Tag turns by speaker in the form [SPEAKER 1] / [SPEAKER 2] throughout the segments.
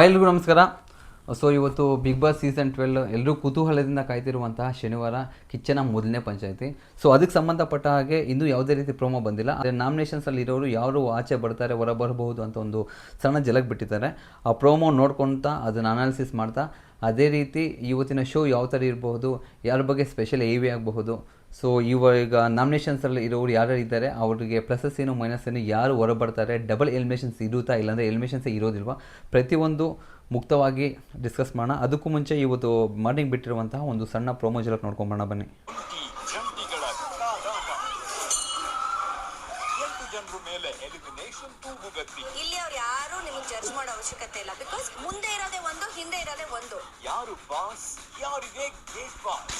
[SPEAKER 1] ಎಲ್ರಿಗೂ ನಮಸ್ಕಾರ. ಸೊ ಇವತ್ತು ಬಿಗ್ ಬಾಸ್ ಸೀಸನ್ ಟ್ವೆಲ್ ಎಲ್ಲರೂ ಕುತೂಹಲದಿಂದ ಕಾಯ್ತಿರುವಂತಹ ಶನಿವಾರ ಕಿಚ್ಚನ ಮೊದಲನೇ ಪಂಚಾಯಿತಿ. ಸೊ ಅದಕ್ಕೆ ಸಂಬಂಧಪಟ್ಟ ಹಾಗೆ ಇನ್ನೂ ಯಾವುದೇ ರೀತಿ ಪ್ರೋಮೋ ಬಂದಿಲ್ಲ. ಆದರೆ ನಾಮಿನೇಷನ್ಸಲ್ಲಿ ಇರೋರು ಯಾರು ಆಚೆ ಬರ್ತಾರೆ ಹೊರ ಬರಬಹುದು ಅಂತ ಒಂದು ಸಣ್ಣ ಜಲಕ್ ಬಿಟ್ಟಿದ್ದಾರೆ. ಆ ಪ್ರೋಮೋ ನೋಡ್ಕೊಳ್ತಾ ಅದನ್ನು ಅನಾಲಿಸಿಸ್ ಮಾಡ್ತಾ, ಅದೇ ರೀತಿ ಇವತ್ತಿನ ಶೋ ಯಾವ ಥರ ಇರಬಹುದು, ಯಾರ ಬಗ್ಗೆ ಸ್ಪೆಷಲ್ ಏವಿ ಆಗಬಹುದು ಸೊ ಇವಾಗ ನಾಮಿನೇಷನ್ಸಲ್ಲಿ ಇರೋರು ಯಾರು ಇದ್ದಾರೆ, ಅವರಿಗೆ ಪ್ಲಸಸ್ ಏನು ಮೈನಸ್ ಏನು ಯಾರು ಹೊರಬರ್ತಾರೆ ಡಬಲ್ ಎಲಿಮಿನೇಷನ್ಸ್ ಇರುತ್ತಾ ಇಲ್ಲಾಂದರೆ ಎಲಿಮಿನೇಷನ್ಸೇ ಇರೋದಿಲ್ವಾ? ಪ್ರತಿಯೊಂದು ಮುಕ್ತವಾಗಿ ಡಿಸ್ಕಸ್ ಮಾಡೋಣ. ಅದಕ್ಕೂ ಮುಂಚೆ ಇವತ್ತು ಮಾರ್ನಿಂಗ್ ಬಿಟ್ಟಿರುವಂತಹ ಒಂದು ಸಣ್ಣ ಪ್ರೋಮೋ ಜಲಕ್ಕೆ ನೋಡ್ಕೊಂಬೋಣ ಬನ್ನಿ
[SPEAKER 2] ಈ ಜಂಟಿಗಳ ಕಾದಾಟ ಎಂಟು ಜನರ ಮೇಲೆ ಎಲಿಮಿನೇಷನ್ ತೂಗುಗತ್ತಿ
[SPEAKER 3] ಇಲ್ಲಿ ಅವ್ರು ಯಾರು ನಿಮಗೆ ಜಡ್ಜ್ ಮಾಡೋ ಅವಶ್ಯಕತೆ ಇಲ್ಲ. ಬಿಕಾಸ್ ಮುಂದೆ ಇರೋದೇ ಒಂದು ಹಿಂದೆ ಇರೋದೇ ಒಂದು.
[SPEAKER 2] ಯಾರು ಬಾಸ್ ಯಾರಿಗೆ ಗೇಟ್ ಬಾಸ್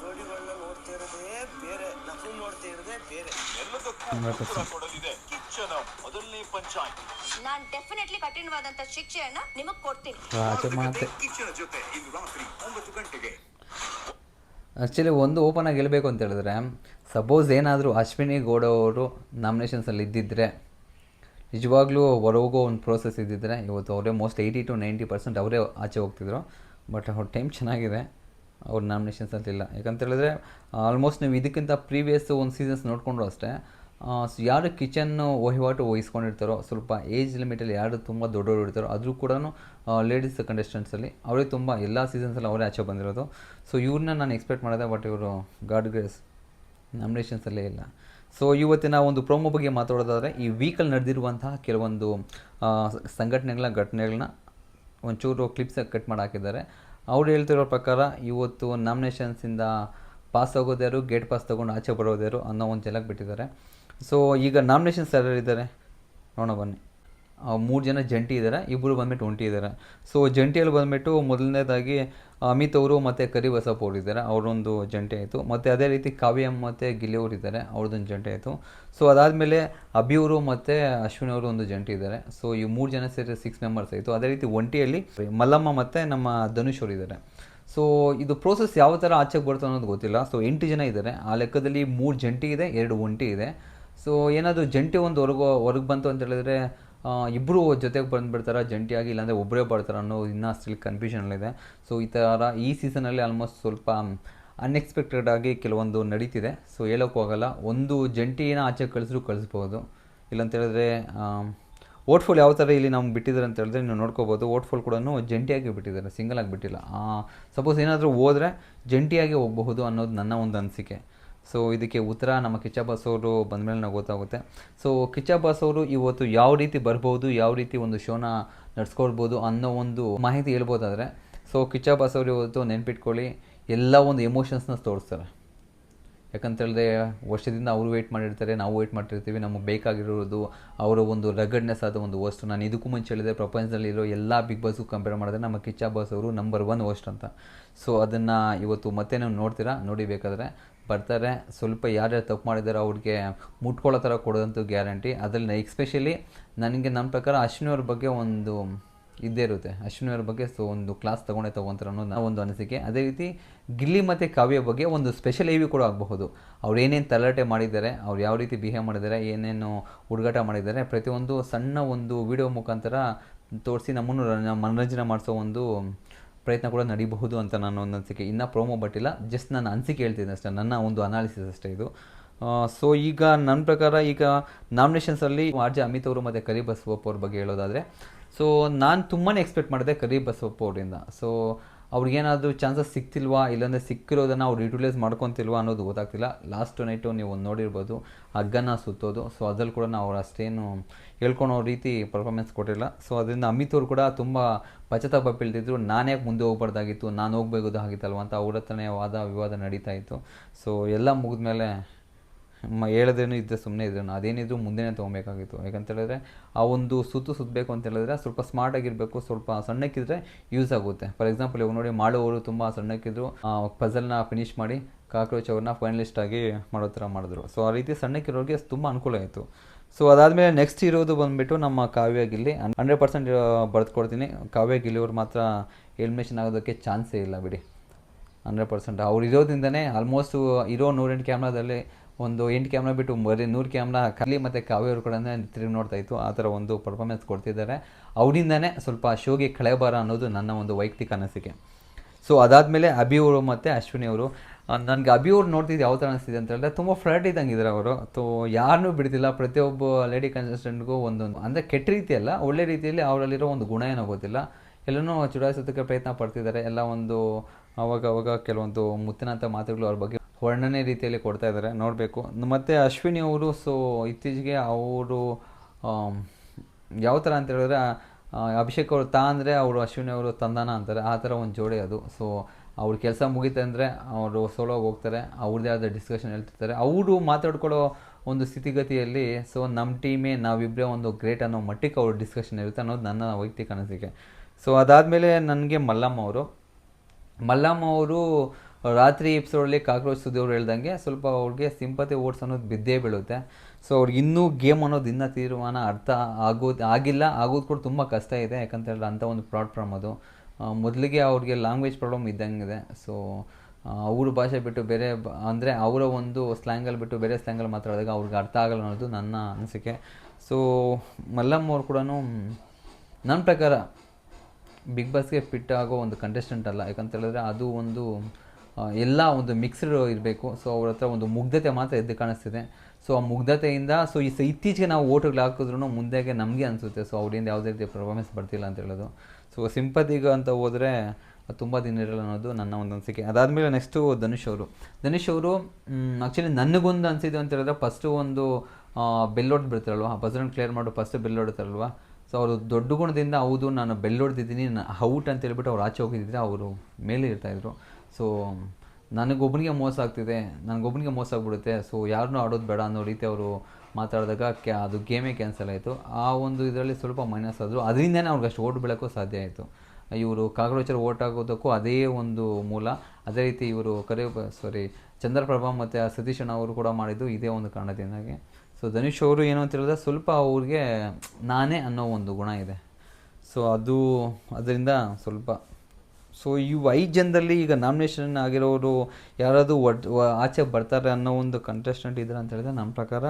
[SPEAKER 4] ಜೋಡಿಗಳನ್ನ ನೋಡ್ತಾ ಇರೋದೇ ಬೇರೆ ನಾವು ನೋಡ್ತಾ ಇರೋದೇ ಬೇರೆ
[SPEAKER 2] ಎಲ್ಲದಕ್ಕೂ ಉತ್ತರ ಕೊಡಲಿದೆ ಕಿಚ್ಚನ ಮೊದಲನೇ ಪಂಚಾಯತ್
[SPEAKER 3] ನಾನ್ ಡೆಫಿನೆಟ್ಲಿ ಕಠಿಣವಾದಂತ ಶಿಕ್ಷೆಯನ್ನ ನಿಮಗ್ ಕೊಡ್ತೀನಿ.
[SPEAKER 1] ಆಚೆ ಮಾತೆ
[SPEAKER 2] ಕಿಚ್ಚನ ಜೊತೆ ಇಂದು ರಾತ್ರಿ ಒಂಬತ್ತು ಗಂಟೆಗೆ.
[SPEAKER 1] ಆ್ಯಕ್ಚುಲಿ ಒಂದು ಓಪನ್ ಆಗಿ ಗೆಲ್ಲಬೇಕು ಅಂತ ಹೇಳಿದ್ರೆ ಸಪೋಸ್ ಏನಾದರೂ ಅಶ್ವಿನಿ ಗೌಡ ಅವರು ನಾಮಿನೇಷನ್ಸಲ್ಲಿ ಇದ್ದಿದ್ದರೆ ನಿಜವಾಗ್ಲೂ ಹೊರಗೋಗೋ ಒಂದು ಪ್ರೋಸೆಸ್ ಇದ್ದಿದ್ದರೆ ಇವತ್ತು ಅವರೇ most eighty two ninety percent ಅವರೇ ಆಚೆ ಹೋಗ್ತಿದ್ರು. ಬಟ್ ಅವ್ರ ಟೈಮ್ ಚೆನ್ನಾಗಿದೆ, ಅವ್ರ ನಾಮಿನೇಷನ್ಸ್ ಇಲ್ಲ. ಯಾಕಂತ ಹೇಳಿದ್ರೆ ಆಲ್ಮೋಸ್ಟ್ ನೀವು ಇದಕ್ಕಿಂತ ಪ್ರೀವಿಯಸ್ ಒಂದು ಸೀಸನ್ಸ್ ನೋಡಿಕೊಂಡ್ರು ಅಷ್ಟೇ ಯಾರು ಕಿಚನ್ ವಹಿವಾಟು ವಹಿಸ್ಕೊಂಡಿರ್ತಾರೋ, ಸ್ವಲ್ಪ ಏಜ್ ಲಿಮಿಟಲ್ಲಿ ಯಾರು ತುಂಬ ದೊಡ್ಡವರು ಇರ್ತಾರೋ ಅದರೂ ಕೂಡ ಲೇಡೀಸ್ ಕಂಟೆಸ್ಟೆಂಟ್ಸಲ್ಲಿ ಅವರೇ ತುಂಬ ಎಲ್ಲ ಸೀಸನ್ಸಲ್ಲಿ ಅವರೇ ಆಚೆ ಬಂದಿರೋದು. ಸೊ ಇವ್ರನ್ನ ನಾನು ಎಕ್ಸ್ಪೆಕ್ಟ್ ಮಾಡಿದೆ ಬಟ್ ಇವರು ಗಾಡ್ ಗ್ರೇಸ್ ನಾಮಿನೇಷನ್ಸಲ್ಲೇ ಇಲ್ಲ. ಸೊ ಇವತ್ತಿನ ಒಂದು ಪ್ರೋಮೋ ಬಗ್ಗೆ ಮಾತಾಡೋದಾದರೆ, ಈ ವೀಕಲ್ಲಿ ನಡೆದಿರುವಂತಹ ಕೆಲವೊಂದು ಸಂಘಟನೆಗಳ ಘಟನೆಗಳನ್ನ ಒಂಚೂರು ಕ್ಲಿಪ್ಸ್ ಕಟ್ ಮಾಡಿ ಹಾಕಿದ್ದಾರೆ. ಅವ್ರು ಹೇಳ್ತಿರೋ ಪ್ರಕಾರ ಇವತ್ತು ನಾಮಿನೇಷನ್ಸಿಂದ ಪಾಸ್ ಆಗೋದ್ಯಾರು ಗೇಟ್ ಪಾಸ್ ತೊಗೊಂಡು ಆಚೆ ಬರೋದ್ಯಾರು ಅನ್ನೋ ಒಂದು ಜಲಕ್ಕೆ ಬಿಟ್ಟಿದ್ದಾರೆ. ಸೊ ಈಗ ನಾಮಿನೇಷನ್ಸ್ ಯಾರ್ಯಾರಿದ್ದಾರೆ ನೋಡೋಣ ಬನ್ನಿ. ಮೂರು ಜನ ಜಂಟಿ ಇದ್ದಾರೆ ಇಬ್ಬರು ಬಂದ್ಬಿಟ್ಟು ಒಂಟಿ ಇದ್ದಾರೆ ಸೊ ಜಂಟಿಯಲ್ಲಿ ಬಂದ್ಬಿಟ್ಟು ಮೊದಲನೇದಾಗಿ ಅಮಿತ್ ಅವರು ಮತ್ತು ಕರಿ ಬಸಪ್ಪ ಅವರು ಇದ್ದಾರೆ. ಅವರೊಂದು ಜಂಟಿ ಆಯಿತು. ಮತ್ತು ಅದೇ ರೀತಿ ಕಾವ್ಯಂ ಮತ್ತು ಗಿಲಿಯವರು ಇದ್ದಾರೆ. ಅವ್ರದ್ದೊಂದು ಜಂಟಿ ಆಯಿತು. ಸೊ ಅದಾದಮೇಲೆ ಅಭಿ ಅವರು ಮತ್ತು ಅಶ್ವಿನಿ ಅವರು ಒಂದು ಜಂಟಿ ಇದ್ದಾರೆ. ಸೊ ಈ ಮೂರು ಜನ ಸೇರಿ ಸಿಕ್ಸ್ ಮೆಂಬರ್ಸ್ ಆಯಿತು. ಅದೇ ರೀತಿ ಒಂಟಿಯಲ್ಲಿ ಮಲ್ಲಮ್ಮ ಮತ್ತು ನಮ್ಮ ಧನುಷ್ ಅವರು ಇದ್ದಾರೆ. ಸೊ ಇದು ಪ್ರೋಸೆಸ್ ಯಾವ ಥರ ಆಚೆಗೆ ಬರುತ್ತೆ ಅನ್ನೋದು ಗೊತ್ತಿಲ್ಲ. ಸೊ ಎಂಟು ಜನ ಇದ್ದಾರೆ. ಆ ಲೆಕ್ಕದಲ್ಲಿ ಮೂರು ಜಂಟಿ ಇದೆ, ಎರಡು ಒಂಟಿ ಇದೆ. ಸೊ ಏನಾದರೂ ಜಂಟಿ ಒಂದು ಹೊರಗೋ ಹೊರಗೆ ಬಂತು ಅಂತ ಹೇಳಿದ್ರೆ ಇಬ್ಬರು ಜೊತೆಗೆ ಬಂದುಬಿಡ್ತಾರೆ, ಜಂಟಿಯಾಗಿ, ಇಲ್ಲಾಂದರೆ ಒಬ್ಬರೇ ಬರ್ತಾರೆ ಅನ್ನೋ ಇನ್ನೂ ಸ್ಟಿಲ್ ಕನ್ಫ್ಯೂಷನಲ್ಲಿದೆ ಸೊ ಈ ಥರ ಈ ಸೀಸನಲ್ಲಿ ಆಲ್ಮೋಸ್ಟ್ ಸ್ವಲ್ಪ ಅನ್ಎಕ್ಸ್ಪೆಕ್ಟೆಡ್ ಆಗಿ ಕೆಲವೊಂದು ನಡೀತಿದೆ. ಸೊ ಹೇಳೋಕ್ಕೂ ಆಗಲ್ಲ ಒಂದು ಜಂಟಿನ ಆಚೆ ಕಳಿಸ್ರು ಕಳಿಸ್ಬೋದು. ಇಲ್ಲಂತ ಹೇಳಿದ್ರೆ ಓಟ್ ಫೋಲ್ ಯಾವ ಥರ ಇಲ್ಲಿ ನಮ್ಗೆ ಬಿಟ್ಟಿದ್ದಾರೆ ಅಂತ ಹೇಳಿದ್ರೆ ನೀವು ನೋಡ್ಕೋಬೋದು. ಓಟ್ ಫೋಲ್ ಕೂಡ ಜಂಟಿಯಾಗಿ ಬಿಟ್ಟಿದ್ದಾರೆ. ಸಿಂಗಲ್ ಆಗಿ ಬಿಟ್ಟಿಲ್ಲ. ಸಪೋಸ್ ಏನಾದರೂ ಹೋದರೆ ಜಂಟಿಯಾಗಿ ಹೋಗಬಹುದು ಅನ್ನೋದು ನನ್ನ ಒಂದು ಅನಿಸಿಕೆ. ಸೊ ಇದಕ್ಕೆ ಉತ್ತರ ನಮ್ಮ ಕಿಚ್ಚ ಅವರು ಬಂದಮೇಲೆ ನಾವು ಗೊತ್ತಾಗುತ್ತೆ. ಸೊ ಕಿಚ್ಚ ಬಾಸ್ ಅವರು ಇವತ್ತು ಯಾವ ರೀತಿ ಬರ್ಬೋದು, ಯಾವ ರೀತಿ ಒಂದು ಶೋನ ನಡ್ಸ್ಕೊಳ್ಬೋದು ಅನ್ನೋ ಒಂದು ಮಾಹಿತಿ ಹೇಳ್ಬೋದಾದರೆ ಸೊ ಕಿಚ್ಚ ಅವರು ಇವತ್ತು ನೆನ್ಪಿಟ್ಕೊಳ್ಳಿ, ಎಲ್ಲ ಒಂದು ಎಮೋಷನ್ಸ್ನ ತೋರಿಸ್ತಾರೆ. ಯಾಕಂತ ಹೇಳಿದ್ರೆ ವರ್ಷದಿಂದ ಅವರು ವೆಯ್ಟ್ ಮಾಡಿರ್ತಾರೆ, ನಾವು ವೆಯ್ಟ್ ಮಾಡ್ತಿರ್ತೀವಿ, ನಮಗೆ ಬೇಕಾಗಿರೋದು ಅವರ ಒಂದು ರಗಡ್ನೆಸ್ ಆದ ಒಂದು ವಸ್ತು. ನಾನು ಇದಕ್ಕೂ ಮುಂಚೆ ಹೇಳಿದೆ ಪ್ರಪಂಚದಲ್ಲಿರೋ ಎಲ್ಲ ಬಿಗ್ ಬಾಸ್ಗೂ ಕಂಪೇರ್ ಮಾಡಿದ್ರೆ ನಮ್ಮ ಕಿಚ್ಚ ಬಾಸ್ ಅವರು ನಂಬರ್ ಒನ್ ವಸ್ಟ್ ಅಂತ. ಸೊ ಅದನ್ನು ಇವತ್ತು ಮತ್ತೆ ನೀವು ನೋಡ್ತೀರಾ? ನೋಡಿ ಬೇಕಾದರೆ. ಬರ್ತಾರೆ. ಸ್ವಲ್ಪ ಯಾರ್ಯಾರು ತಪ್ಪು ಮಾಡಿದಾರೋ ಅವ್ರಿಗೆ ಮುಟ್ಕೊಳ್ಳೋ ಥರ ಕೊಡೋದಂತೂ ಗ್ಯಾರಂಟಿ. ಅದರಲ್ಲಿ ಎಕ್ಸ್ಪೆಷಲಿ ನನಗೆ ನನ್ನ ಪ್ರಕಾರ ಅಶ್ವಿನಿ ಅವ್ರ ಬಗ್ಗೆ ಒಂದು ಇದ್ದೇ ಇರುತ್ತೆ. ಅಶ್ವಿನಿ ಅವ್ರ ಬಗ್ಗೆ ಸೊ ಒಂದು ಕ್ಲಾಸ್ ತೊಗೊಂಡೇ ತೊಗೊತಾರೆ ನನ್ನ ಒಂದು ಅನಿಸಿಕೆ. ಅದೇ ರೀತಿ ಗಿಲ್ಲಿ ಮತ್ತು ಕಾವ್ಯ ಬಗ್ಗೆ ಒಂದು ಸ್ಪೆಷಲ್ ಏವಿ ಕೂಡ ಆಗಬಹುದು. ಅವ್ರು ಏನೇನು ತಲಾಟೆ ಮಾಡಿದ್ದಾರೆ, ಅವ್ರು ಯಾವ ರೀತಿ ಬಿಹೇವ್ ಮಾಡಿದ್ದಾರೆ, ಏನೇನು ಹುಡುಗಾಟ ಮಾಡಿದ್ದಾರೆ, ಪ್ರತಿಯೊಂದು ಸಣ್ಣ ಒಂದು ವಿಡಿಯೋ ಮುಖಾಂತರ ತೋರಿಸಿ ನಮ್ಮನ್ನು ಮನರಂಜನೆ ಮಾಡಿಸೋ ಒಂದು ಪ್ರಯತ್ನ ಕೂಡ ನಡೀಬಹುದು ಅಂತ ನಾನು ಒಂದು ಅನಿಸಿಕೆ. ಇನ್ನೂ ಪ್ರೋಮೋ ಬಟ್ಟಿಲ್ಲ ಜಸ್ಟ್ ನಾನು ಅನಿಸಿಕೆ ಹೇಳ್ತೀನಿ ಅಷ್ಟೇ, ನನ್ನ ಒಂದು ಅನಾಲಿಸಿಸ್ ಅಷ್ಟೇ ಇದು. ಸೊ ಈಗ ನನ್ನ ಪ್ರಕಾರ ಈಗ ನಾಮಿನೇಷನ್ಸಲ್ಲಿ ಆರ್ ಜೆ ಅಮಿತ್ ಅವರು ಮತ್ತು ಕರಿ ಬಸವಪ್ಪ ಅವ್ರ ಬಗ್ಗೆ ಹೇಳೋದಾದರೆ ಸೊ ನಾನು ತುಂಬಾ ಎಕ್ಸ್ಪೆಕ್ಟ್ ಮಾಡಿದೆ ಕರಿ ಬಸವಪ್ಪ ಅವರಿಂದ. ಸೊ ಅವ್ರಿಗೇನಾದರೂ ಚಾನ್ಸಸ್ ಸಿಕ್ತಿಲ್ವಾ ಇಲ್ಲಾಂದರೆ ಸಿಕ್ಕಿರೋದನ್ನು ಅವ್ರು ಯುಟಿಲೈಸ್ ಮಾಡ್ಕೊತಿಲ್ವಾ ಅನ್ನೋದು ಗೊತ್ತಾಗ್ತಿಲ್ಲ. ಲಾಸ್ಟ್ ನೈಟು ನೀವು ಒಂದು ನೋಡಿರ್ಬೋದು, ಹಗ್ಗನ ಸುತ್ತೋದು. ಸೊ ಅದ್ರಲ್ಲಿ ಕೂಡ ನಾವು ಅಷ್ಟೇನು ಹೇಳ್ಕೊಳೋ ರೀತಿ ಪರ್ಫಾರ್ಮೆನ್ಸ್ ಕೊಟ್ಟಿಲ್ಲ. ಸೊ ಅದರಿಂದ ಅಮಿತ್ ಅವರು ಕೂಡ ತುಂಬ ಪಶ್ಚಾತ್ತಾಪ ಬೀಳ್ತಿದ್ರು. ನಾನೇ ಮುಂದೆ ಹೋಗ್ಬಾರ್ದಾಗಿತ್ತು? ನಾನು ಹೋಗ್ಬೇಕು ಆಗಿತ್ತಲ್ವ ಅಂತ ಅವ್ರ ಹತ್ರನೇ ವಾದ ವಿವಾದ ನಡೀತಾ ಇತ್ತು. ಸೊ ಎಲ್ಲ ಮುಗಿದ್ಮೇಲೆ ಮ, ಹೇಳಿದ್ರೇನು ಇದ್ದರೆ ಸುಮ್ಮನೆ ಇದ್ರೇನು ಅದೇನಿದ್ರು ಮುಂದೆನೆ ತೊಗೊಬೇಕಾಗಿತ್ತು. ಯಾಕಂತ ಹೇಳಿದ್ರೆ ಆ ಒಂದು ಸುತ್ತು ಸುತ್ತಬೇಕು ಅಂತ ಹೇಳಿದ್ರೆ ಸ್ವಲ್ಪ ಸ್ಮಾರ್ಟ್ ಆಗಿರಬೇಕು, ಸ್ವಲ್ಪ ಸಣ್ಣಕ್ಕಿದ್ರೆ ಯೂಸ್ ಆಗುತ್ತೆ. ಫಾರ್ ಎಕ್ಸಾಂಪಲ್ ಇವಾಗ ನೋಡಿ ಮಾಡುವವರು ತುಂಬ ಸಣ್ಣಕ್ಕಿದ್ರು ಪಜಲ್ನ ಫಿನಿಶ್ ಮಾಡಿ ಕಾಕ್ರೋಚ್ ಅವ್ರನ್ನ ಫೈನಲಿಸ್ಟ್ ಆಗಿ ಮಾಡೋ ಥರ ಮಾಡಿದ್ರು. ಸೊ ಆ ರೀತಿ ಸಣ್ಣಕ್ಕಿರೋರಿಗೆ ತುಂಬ ಅನುಕೂಲ ಆಯಿತು. ಸೊ ಅದಾದಮೇಲೆ ನೆಕ್ಸ್ಟ್ ಇರೋದು ಬಂದುಬಿಟ್ಟು ನಮ್ಮ ಕಾವ್ಯ ಗಿಲ್ಲಿ. ಹಂಡ್ರೆಡ್ ಪರ್ಸೆಂಟ್ ಬರೆದುಕೊಡ್ತೀನಿ. ಕಾವ್ಯ ಗಿಲ್ಲಿ ಅವ್ರು ಮಾತ್ರ ಎಲಿಮಿನೇಷನ್ ಆಗೋದಕ್ಕೆ ಚಾನ್ಸೇ ಇಲ್ಲ ಬಿಡಿ. ಹಂಡ್ರೆಡ್ ಪರ್ಸೆಂಟ್ ಅವ್ರು ಇರೋದ್ರಿಂದನೇ ಆಲ್ಮೋಸ್ಟ್ ಇರೋ ನೂರೆಂಟು ಕ್ಯಾಮ್ರಾದಲ್ಲಿ ಒಂದು ಎಂಟು ಕ್ಯಾಮ್ರಾ ಬಿಟ್ಟು ಬರೀ ನೂರು ಕ್ಯಾಮ್ರಾ ಕಲಿ ಮತ್ತು ಕಾವ್ಯ ಅವರು ಕೂಡ ತಿರುಗಿ ನೋಡ್ತಾ ಇತ್ತು. ಆ ಥರ ಒಂದು ಪರ್ಫಾರ್ಮೆನ್ಸ್ ಕೊಡ್ತಿದ್ದಾರೆ. ಅವರಿಂದನೇ ಸ್ವಲ್ಪ ಶೋಗೆ ಕಳೆ ಬರ ಅನ್ನೋದು ನನ್ನ ಒಂದು ವೈಯಕ್ತಿಕ ಅನಿಸಿಕೆ. ಸೊ ಅದಾದಮೇಲೆ ಅಭಿ ಅವರು ಮತ್ತು ಅಶ್ವಿನಿ ಅವರು. ನನಗೆ ಅಭಿ ಅವ್ರು ನೋಡ್ತಿದ್ದು ಯಾವ ಥರ ಅನಿಸ್ತಿದೆ ಅಂತ ಹೇಳಿದ್ರೆ ತುಂಬ ಫ್ಲರ್ಟ್ ಇದ್ದಂಗೆ ಇದ್ದಾರೆ ಅವರು. ತೋ ಯಾರನ್ನೂ ಬಿಡ್ತಿಲ್ಲ. ಪ್ರತಿಯೊಬ್ಬ ಲೇಡಿ ಕನ್ಸಿಸ್ಟೆಂಟ್ಗೂ ಒಂದೊಂದು ಅಂದರೆ ಕೆಟ್ಟ ರೀತಿಯಲ್ಲ, ಒಳ್ಳೆ ರೀತಿಯಲ್ಲಿ ಅವರಲ್ಲಿರೋ ಒಂದು ಗುಣ ಏನೋ ಗೊತ್ತಿಲ್ಲ. ಎಲ್ಲನೂ ಚುಡಾಯಿಸೋದಕ್ಕೆ ಪ್ರಯತ್ನ ಪಡ್ತಿದ್ದಾರೆ. ಎಲ್ಲ ಒಂದು ಅವಾಗ ಅವಾಗ ಕೆಲವೊಂದು ಮುತ್ತಿನಂಥ ಮಾತುಗಳು ಅವ್ರ ಬಗ್ಗೆ ವರ್ಣನೆ ರೀತಿಯಲ್ಲಿ ಕೊಡ್ತಾ ಇದ್ದಾರೆ, ನೋಡಬೇಕು. ಮತ್ತು ಅಶ್ವಿನಿ ಅವರು ಸೊ ಇತ್ತೀಚೆಗೆ ಅವರು ಯಾವ ಥರ ಅಂತ ಹೇಳಿದ್ರೆ ಅಭಿಷೇಕ್ ಅವರು ತಾ ಅಂದರೆ ಅವರು ಅಶ್ವಿನಿ ಅವರು ತಂದಾನ ಅಂತಾರೆ, ಆ ಥರ ಒಂದು ಜೋಡಿ ಅದು. ಸೊ ಅವ್ರ ಕೆಲಸ ಮುಗೀತೆ ಅಂದರೆ ಅವರು ಸೋಲೋಗಿ ಹೋಗ್ತಾರೆ, ಅವ್ರದ್ದೇ ಆದ ಡಿಸ್ಕಷನ್ ಹೇಳ್ತಿರ್ತಾರೆ. ಅವರು ಮಾತಾಡ್ಕೊಳ್ಳೋ ಒಂದು ಸ್ಥಿತಿಗತಿಯಲ್ಲಿ ಸೊ ನಮ್ಮ ಟೀಮೇ ನಾವಿಬ್ಬರೇ ಒಂದು ಗ್ರೇಟ್ ಅನ್ನೋ ಮಟ್ಟಿಗೆ ಅವ್ರ ಡಿಸ್ಕಷನ್ ಇರುತ್ತೆ ಅನ್ನೋದು ನನ್ನ ವೈಯಕ್ತಿಕ ಅನಿಸಿಕೆ. ಸೊ ಅದಾದಮೇಲೆ ನನಗೆ ಮಲ್ಲಮ್ಮ ಅವರು. ಮಲ್ಲಮ್ಮ ಅವರು ರಾತ್ರಿ ಎಪಿಸೋಡಲ್ಲಿ ಕಾಕ್ರೋಚ್ ಸುದ್ದಿ ಅವ್ರು ಹೇಳ್ದಂಗೆ ಸ್ವಲ್ಪ ಅವ್ರಿಗೆ ಸಿಂಪತಿ ಓಟ್ಸ್ ಅನ್ನೋದು ಬಿದ್ದೇ ಬೀಳುತ್ತೆ. ಸೊ ಅವ್ರಿಗೆ ಇನ್ನೂ ಗೇಮ್ ಅನ್ನೋದು ಇನ್ನೂ ತೀರ್ಮಾನ ಅರ್ಥ ಆಗೋದು, ಆಗಿಲ್ಲ, ಆಗೋದು ಕೂಡ ತುಂಬ ಕಷ್ಟ ಇದೆ. ಯಾಕಂತ ಹೇಳಿದ್ರೆ ಅಂಥ ಒಂದು ಪ್ಲಾಟ್ಫಾರ್ಮ್ ಅದು. ಮೊದಲಿಗೆ ಅವ್ರಿಗೆ ಲ್ಯಾಂಗ್ವೇಜ್ ಪ್ರಾಬ್ಲಮ್ ಇದ್ದಂಗಿದೆ. ಸೊ ಅವ್ರ ಭಾಷೆ ಬಿಟ್ಟು ಬೇರೆ ಅಂದರೆ ಅವರ ಒಂದು ಸ್ಲ್ಯಾಂಗಲ್ಲಿ ಬಿಟ್ಟು ಬೇರೆ ಸ್ಲ್ಯಾಂಗಲ್ಲಿ ಮಾತಾಡಿದಾಗ ಅವ್ರಿಗೆ ಅರ್ಥ ಆಗಲ್ಲ ಅನ್ನೋದು ನನ್ನ ಅನಿಸಿಕೆ. ಸೊ ಮಲ್ಲಮ್ಮ ಅವ್ರು ಕೂಡ ನನ್ನ ಪ್ರಕಾರ ಬಿಗ್ ಬಾಸ್ಗೆ ಫಿಟ್ ಆಗೋ ಒಂದು ಕಂಟೆಸ್ಟೆಂಟ್ ಅಲ್ಲ. ಯಾಕಂತ ಹೇಳಿದ್ರೆ ಅದು ಒಂದು ಎಲ್ಲ ಒಂದು ಮಿಕ್ಸ್ಡ್ ಇರಬೇಕು. ಸೊ ಅವ್ರ ಹತ್ರ ಒಂದು ಮುಗ್ಧತೆ ಮಾತ್ರ ಎದ್ದು ಕಾಣಿಸ್ತಿದೆ. ಸೊ ಆ ಮುಗ್ಧತೆಯಿಂದ ಸೊ ಈ ಇತ್ತೀಚೆಗೆ ನಾವು ಓಟ್ಗಳು ಹಾಕಿದ್ರು ಮುಂದೆಗೆ ನಮಗೆ ಅನಿಸುತ್ತೆ. ಸೊ ಅವರಿಂದ ಯಾವುದೇ ರೀತಿಯ ಪರ್ಫಾರ್ಮೆನ್ಸ್ ಬರ್ತಿಲ್ಲ ಅಂತ ಹೇಳೋದು. ಸೊ ಸಿಂಪತಿಗೆ ಅಂತ ಹೋದರೆ, ತುಂಬ ದಿನ ಇರಲ್ಲ ಅನ್ನೋದು ನನ್ನ ಒಂದು ಅನಿಸಿಕೆ. ಅದಾದಮೇಲೆ ನೆಕ್ಸ್ಟು ಧನುಷ್ ಅವರು. ಧನುಷ್ ಅವರು ಆ್ಯಕ್ಚುಲಿ ನನಗೊಂದು ಅನಿಸಿದ್ದು ಅಂತ ಹೇಳಿದ್ರೆ ಫಸ್ಟು ಒಂದು ಬೆಲ್ ಬಿಡ್ತಾರಲ್ವ? ಆ ಬಸ್ರನ್ನು ಕ್ಲಿಯರ್ ಮಾಡೋ ಫಸ್ಟ್ ಬೆಲ್ ಹೊಡ್ತಾರಲ್ವ ಸೊ ಅವರು ದೊಡ್ಡ ಗುಣದಿಂದ ಹೌದು, ನಾನು ಬೆಲ್ ಹೊಡೆದಿದ್ದೀನಿ ಔಟ್ ಅಂತ ಹೇಳ್ಬಿಟ್ಟು ಅವ್ರು ಆಚೆ ಹೋಗಿದ್ದಿದ್ರೆ ಅವರು ಮೇಲೆ ಇರ್ತಾಯಿದ್ರು ಸೊ ನನಗೊಬ್ಬನಿಗೆ ಮೋಸ ಆಗ್ತಿದೆ ನನಗೊಬ್ಬನಿಗೆ ಮೋಸ ಆಗ್ಬಿಡುತ್ತೆ ಸೊ ಯಾರನ್ನೂ ಆಡೋದು ಬೇಡ ಅನ್ನೋ ರೀತಿ ಅವರು ಮಾತಾಡಿದಾಗ ಕ್ಯಾ, ಅದು ಗೇಮೇ ಕ್ಯಾನ್ಸಲ್ ಆಯಿತು. ಆ ಒಂದು ಇದರಲ್ಲಿ ಸ್ವಲ್ಪ ಮೈನಸ್ ಆದರು, ಅದರಿಂದನೇ ಅವ್ರಿಗೆ ಅಷ್ಟು ಓಟ್ ಬೀಳೋಕ್ಕೂ ಸಾಧ್ಯ ಆಯಿತು. ಇವರು ಕಾಕ್ರೋಚರ್ ಓಟ್ ಆಗೋದಕ್ಕೂ ಅದೇ ಒಂದು ಮೂಲ. ಅದೇ ರೀತಿ ಇವರು ಕರೆ ಸಾರಿ ಚಂದ್ರಪ್ರಭಾ ಮತ್ತು ಸತೀಶ್ ಅಣ್ಣ ಅವರು ಕೂಡ ಮಾಡಿದ್ದು ಇದೇ ಒಂದು ಕಾರಣದಿಂದಾಗಿ. ಸೊ ಧನುಷ್ ಅವರು ಏನು ಅಂತ ಹೇಳಿದ್ರೆ ಸ್ವಲ್ಪ ಅವ್ರಿಗೆ ನಾನೇ ಅನ್ನೋ ಒಂದು ಗುಣ ಇದೆ. ಸೊ ಅದು, ಅದರಿಂದ ಸ್ವಲ್ಪ ಸೊ ಈ ಐದು ಜನದಲ್ಲಿ ಈಗ ನಾಮಿನೇಷನ್ ಆಗಿರೋರು ಯಾರಾದರೂ ಆಚೆ ಬರ್ತಾರೆ ಅನ್ನೋ ಒಂದು ಕಂಟೆಸ್ಟೆಂಟ್ ಇದ್ದಾರೆ ಅಂತ ಹೇಳಿದ್ರೆ ನಮ್ಮ ಪ್ರಕಾರ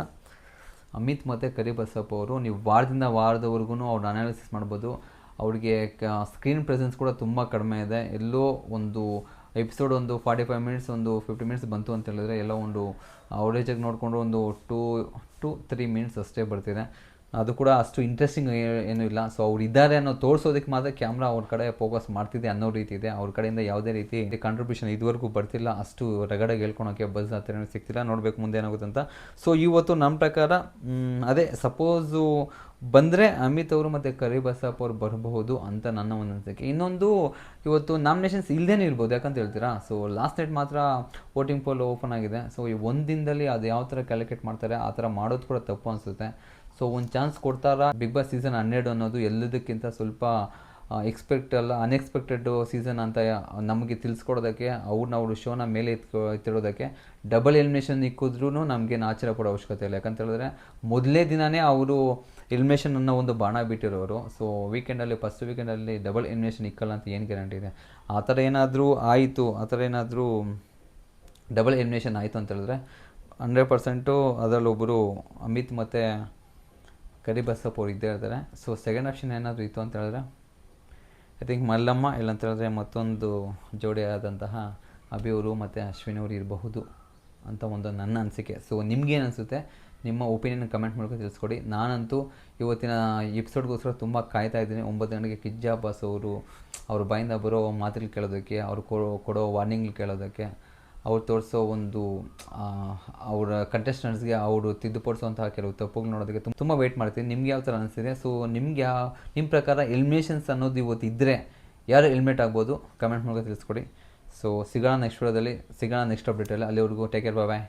[SPEAKER 1] ಅಮಿತ್ ಮತ್ತು ಕರಿಬಸಪ್ಪ ಅವರು ನೀವು ವಾರದಿಂದ ವಾರದವರೆಗೂ ಅವ್ರನ್ನ ಅನಾಲಿಸಿಸ್ ಮಾಡ್ಬೋದು. ಅವ್ರಿಗೆ ಸ್ಕ್ರೀನ್ ಪ್ರೆಸೆನ್ಸ್ ಕೂಡ ತುಂಬ ಕಡಿಮೆ ಇದೆ. ಎಲ್ಲೋ ಒಂದು ಎಪಿಸೋಡ್ ಒಂದು ಫಾರ್ಟಿ ಫೈವ್ ಮಿನಿಟ್ಸ್ ಒಂದು ಫಿಫ್ಟಿ ಮಿನಿಟ್ಸ್ ಬಂತು ಅಂತ ಹೇಳಿದ್ರೆ ಎಲ್ಲ ಒಂದು ಅವರೇಜಾಗಿ ನೋಡಿಕೊಂಡು ಒಂದು ಟೂ ಟು ತ್ರೀ ಮಿನಿಟ್ಸ್ ಅಷ್ಟೇ ಬರ್ತಿದೆ. ಅದು ಕೂಡ ಅಷ್ಟು ಇಂಟ್ರೆಸ್ಟಿಂಗ್ ಏನೂ ಇಲ್ಲ. ಸೊ ಅವ್ರು ಇದ್ದಾರೆ ಅನ್ನೋ ತೋರಿಸೋದಕ್ಕೆ ಮಾತ್ರ ಕ್ಯಾಮ್ರಾ ಅವ್ರ ಕಡೆ ಫೋಕಸ್ ಮಾಡ್ತಿದೆ ಅನ್ನೋ ರೀತಿ ಇದೆ. ಅವ್ರ ಕಡೆಯಿಂದ ಯಾವುದೇ ರೀತಿ ಕಾಂಟ್ರಿಬ್ಯೂಷನ್ ಇದುವರೆಗೂ ಬರ್ತಿಲ್ಲ. ಅಷ್ಟು ರಗಡೆಗೆ ಹೇಳ್ಕೊಳೋಕ್ಕೆ ಬಸ್ ಹತ್ತಿರ ಸಿಗ್ತಿಲ್ಲ. ನೋಡಬೇಕು ಮುಂದೆ ಏನಾಗುತ್ತೆ ಅಂತ. ಸೊ ಇವತ್ತು ನಮ್ಮ ಪ್ರಕಾರ ಅದೇ ಸಪೋಸು ಬಂದರೆ ಅಮಿತ್ ಅವರು ಮತ್ತು ಕರಿಬಸಪ್ಪ ಅವರು ಬರಬಹುದು ಅಂತ ನನ್ನ ಒಂದು ಅನಿಸಿಕೆ. ಇನ್ನೊಂದು, ಇವತ್ತು ನಾಮಿನೇಷನ್ಸ್ ಇಲ್ಲದೇ ಇರ್ಬೋದು. ಯಾಕಂತ ಹೇಳ್ತೀರಾ? ಸೊ ಲಾಸ್ಟ್ ನೈಟ್ ಮಾತ್ರ ವೋಟಿಂಗ್ ಪೋಲ್ ಓಪನ್ ಆಗಿದೆ. ಸೊ ಈ ಒಂದು ದಿನದಲ್ಲಿ ಅದು ಯಾವ ಥರ ಕ್ಯಾಲ್ಕುಲೇಟ್ ಮಾಡ್ತಾರೆ, ಆ ಥರ ಮಾಡೋದು ಕೂಡ ತಪ್ಪು ಅನಿಸುತ್ತೆ. ಸೊ ಒಂದು ಚಾನ್ಸ್ ಕೊಡ್ತಾರಾ? ಬಿಗ್ ಬಾಸ್ ಸೀಸನ್ ಹನ್ನೆರಡು ಅನ್ನೋದು ಎಲ್ಲದಕ್ಕಿಂತ ಸ್ವಲ್ಪ ಎಕ್ಸ್ಪೆಕ್ಟ್ ಅಲ್ಲ ಅನ್ಎಕ್ಸ್ಪೆಕ್ಟೆಡ್ ಸೀಸನ್ ಅಂತ ನಮಗೆ ತಿಳಿಸ್ಕೊಡೋದಕ್ಕೆ ಅವ್ರನ್ನ ಅವರು ಶೋನ ಮೇಲೆ ಎತ್ಕೊ ಎತ್ತಿರೋದಕ್ಕೆ ಡಬಲ್ ಎಲಿಮಿನೇಷನ್ ಇಕ್ಕಿದ್ರೂ ನಮಗೇನು ಆಶ್ಚರ್ಯ ಪಡೋ ಅವಶ್ಯಕತೆ ಇಲ್ಲ. ಯಾಕಂತ ಹೇಳಿದ್ರೆ, ಮೊದಲೇ ದಿನವೇ ಅವರು ಎಲಿಮಿನೇಷನ್ ಅನ್ನೋ ಒಂದು ಬಾಣ ಬಿಟ್ಟಿರೋರು. ಸೊ ವೀಕೆಂಡಲ್ಲಿ ಫಸ್ಟ್ ವೀಕೆಂಡಲ್ಲಿ ಡಬಲ್ ಎಲಿಮಿನೇಷನ್ ಇಕ್ಕಲ್ಲ ಅಂತ ಏನು ಗ್ಯಾರಂಟಿ ಇದೆ? ಆ ಥರ ಏನಾದರೂ ಆಯಿತು, ಆ ಥರ ಏನಾದರೂ ಡಬಲ್ ಎಲಿಮಿನೇಷನ್ ಆಯಿತು ಅಂತ ಹೇಳಿದ್ರೆ ಹಂಡ್ರೆಡ್ ಪರ್ಸೆಂಟು ಅದರಲ್ಲೊಬ್ಬರು ಅಮಿತ್ ಮತ್ತು ಕರಿಬಸಪ್ಪ ಅವ್ರು ಇದ್ದೇ ಇರ್ತಾರೆ. ಸೊ ಸೆಕೆಂಡ್ ಆಪ್ಷನ್ ಏನಾದರೂ ಇತ್ತು ಅಂತ ಹೇಳಿದ್ರೆ ಐ ಥಿಂಕ್ ಮಲ್ಲಮ್ಮ ಇಲ್ಲಂತ ಹೇಳಿದ್ರೆ ಮತ್ತೊಂದು ಜೋಡಿಯಾದಂತಹ ಅಭಿ ಅವರು ಮತ್ತು ಅಶ್ವಿನಿ ಅವರು ಇರಬಹುದು ಅಂತ ಒಂದು ನನ್ನ ಅನಿಸಿಕೆ. ಸೊ ನಿಮ್ಗೇನು ಅನಿಸುತ್ತೆ? ನಿಮ್ಮ ಒಪಿನಿಯನ್ ಕಮೆಂಟ್ ಮಾಡ್ಕೊಂಡು ತಿಳಿಸ್ಕೊಡಿ. ನಾನಂತೂ ಇವತ್ತಿನ ಎಪಿಸೋಡ್ಗೋಸ್ಕರ ತುಂಬ ಕಾಯ್ತಾ ಇದ್ದೀನಿ. ಒಂಬತ್ತು ಗಂಟೆಗೆ ಕಿಜ್ಜಾ ಬಾಸ್ ಅವರು, ಅವ್ರ ಬಾಯಿಂದ ಬರೋ ಮಾತುಗಳು ಕೇಳೋದಕ್ಕೆ, ಅವ್ರು ಕೊಡೋ ಕೊಡೋ ವಾರ್ನಿಂಗ್ ಕೇಳೋದಕ್ಕೆ. ಅವ್ರು ತೋರಿಸೋ ಒಂದು ಅವರ ಕಂಟೆಸ್ಟೆಂಟ್ಸ್ಗೆ ಅವರು ತಿದ್ದುಪಡಿಸುವಂತಹ ಕೆಲವು ತಪ್ಪುಗಳು ನೋಡೋದಕ್ಕೆ ತುಂಬ ತುಂಬ ವೆಯ್ಟ್ ಮಾಡ್ತೀನಿ. ನಿಮ್ಗೆ ಯಾವ ಥರ ಅನಿಸ್ತಿದೆ ಸೊ ನಿಮ್ಗೆ ಯಾವ ನಿಮ್ಮ ಪ್ರಕಾರ ಎಲಿಮಿನೇಷನ್ಸ್ ಅನ್ನೋದು ಇವತ್ತು ಇದ್ದರೆ ಯಾರು ಎಲಿಮಿನೇಟ್ ಆಗ್ಬೋದು? ಕಮೆಂಟ್ ಮೂಲಕ ತಿಳಿಸ್ಕೊಡಿ. ಸೊ ಸಿಗೋಣ ನೆಕ್ಸ್ಟ್ ವಿಡಿಯೋದಲ್ಲಿ ಸಿಗೋಣ ನೆಕ್ಸ್ಟ್ ಅಪ್ಡೇಟಲ್ಲಿ ಅಲ್ಲಿವರೆಗೂ ಟೇಕ್ ಕೇರ್ ಬಾಯ್